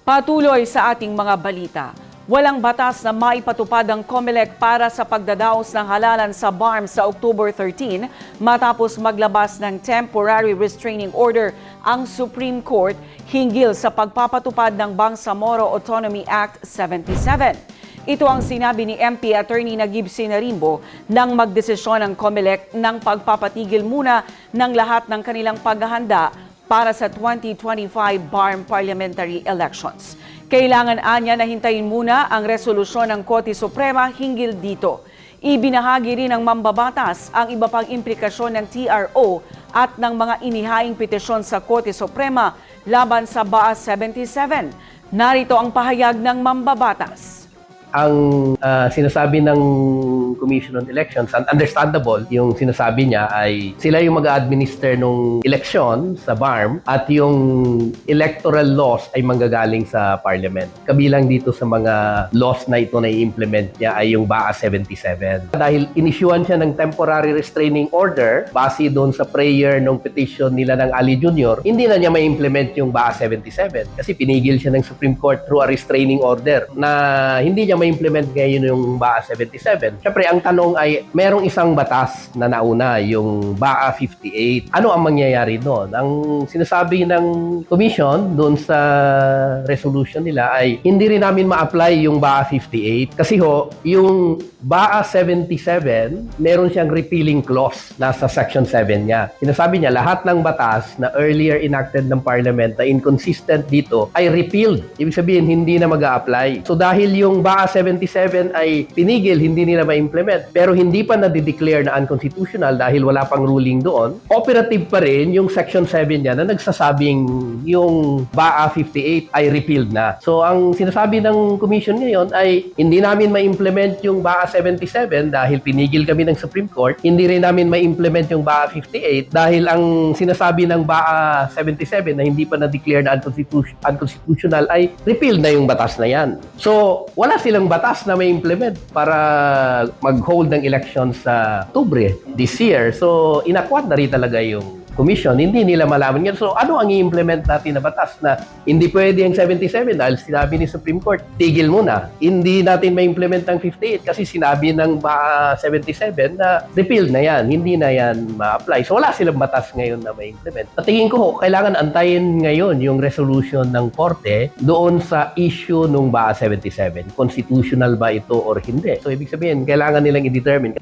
Patuloy sa ating mga balita. Walang batas na maipatupad ang COMELEC para sa pagdadaos ng halalan sa BARM sa October 13 matapos maglabas ng temporary restraining order ang Supreme Court hinggil sa pagpapatupad ng Bangsamoro Autonomy Act 77. Ito ang sinabi ni MP Attorney Nagib Sinarimbo nang magdesisyon ang COMELEC ng pagpapatigil muna ng lahat ng kanilang paghahanda para sa 2025 BARM parliamentary elections. Kailangan anya na hintayin muna ang resolusyon ng Korte Suprema hinggil dito. Ibinahagi rin ng mambabatas ang iba pang implikasyon ng TRO at ng mga inihaing petisyon sa Korte Suprema laban sa BAA 77. Narito ang pahayag ng mambabatas. Ang ah, sinasabi ng Commission on Elections, and understandable, yung sinasabi niya ay sila yung mag-administer ng eleksyon sa BARM at yung electoral laws ay manggagaling sa Parliament. Kabilang dito sa mga laws na ito na i-implement niya ay yung BAA 77. Dahil inisyuan siya ng temporary restraining order base doon sa prayer ng petition nila ng Ali Jr., hindi na niya ma-implement yung BAA 77 kasi pinigil siya ng Supreme Court through a restraining order na hindi niya ma-implement ngayon yung BAA 77. Siyempre, ang tanong ay, merong isang batas na nauna, yung BAA 58. Ano ang mangyayari doon? Ang sinasabi ng Commission doon sa resolution nila ay, hindi rin namin ma-apply yung BAA 58 kasi ho, yung BAA 77, meron siyang repealing clause nasa Section 7 niya. Sinasabi niya, lahat ng batas na earlier enacted ng Parliament na inconsistent dito ay repealed. Ibig sabihin, hindi na mag apply So dahil yung BAA 77 ay pinigil, hindi nila ma-implement, pero hindi pa na-declare na unconstitutional dahil wala pang ruling doon, operative pa rin yung Section 7 niya na nagsasabing yung BAA 58 ay repealed na. So ang sinasabi ng Commission ngayon ay hindi namin ma-implement yung BAA 77 dahil pinigil kami ng Supreme Court, hindi rin namin ma-implement yung BAA 58 dahil ang sinasabi ng BAA 77 na hindi pa na-declare na unconstitu- unconstitutional ay repealed na yung batas na yan. So, wala silang batas na may implement para mag-hold ng election sa Oktubre this year. So, inakwat na rin talaga yung commission, hindi nila malaman yan. So, ano ang i-implement natin na batas na hindi pwede ang 77 dahil sinabi ni Supreme Court, tigil muna. Hindi natin ma-implement ang 58 kasi sinabi ng BAA 77 na repealed na yan, hindi na yan ma-apply. So, wala silang batas ngayon na ma-implement. At tingin ko, kailangan antayin ngayon yung resolution ng Korte doon sa issue ng BAA 77. Constitutional ba ito or hindi? So, ibig sabihin, kailangan nilang i-determine